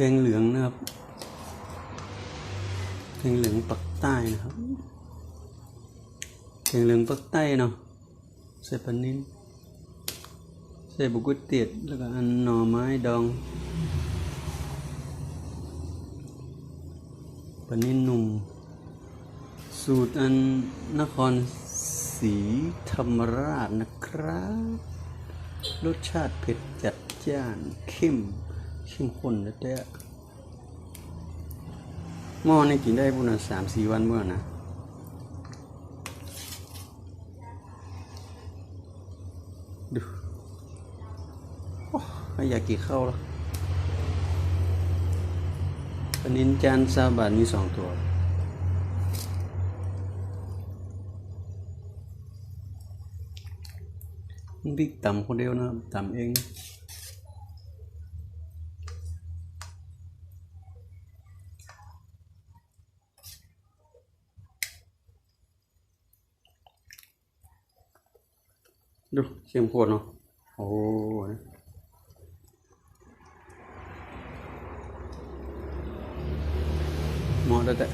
แกงเหลืองนะครับ แกงเหลืองปักใต้นะครับ แกงเหลืองปักใต้เนาะใส่ปลานิ้นใส่บุกุเตียดแล้วก็อันหน่อไม้ดองปลานิ้นหนุ่ม สูตรอันนครศรีธรรมราชนะครับ รสชาติเผ็ดจัดจ้านเข้ม เข้มข้นแล้วแต่หม้อนี่กินได้บุญสามสี่วันเมื่อนะดูโอ้ไม่อยากกินข้าวแล้วปนินจานซาบาทมีสองตัวบิ๊กต่ำคนเดียวนะต่ำเอง ดูเข้มข้นเนาะโอ้โหมาะแล้วแต่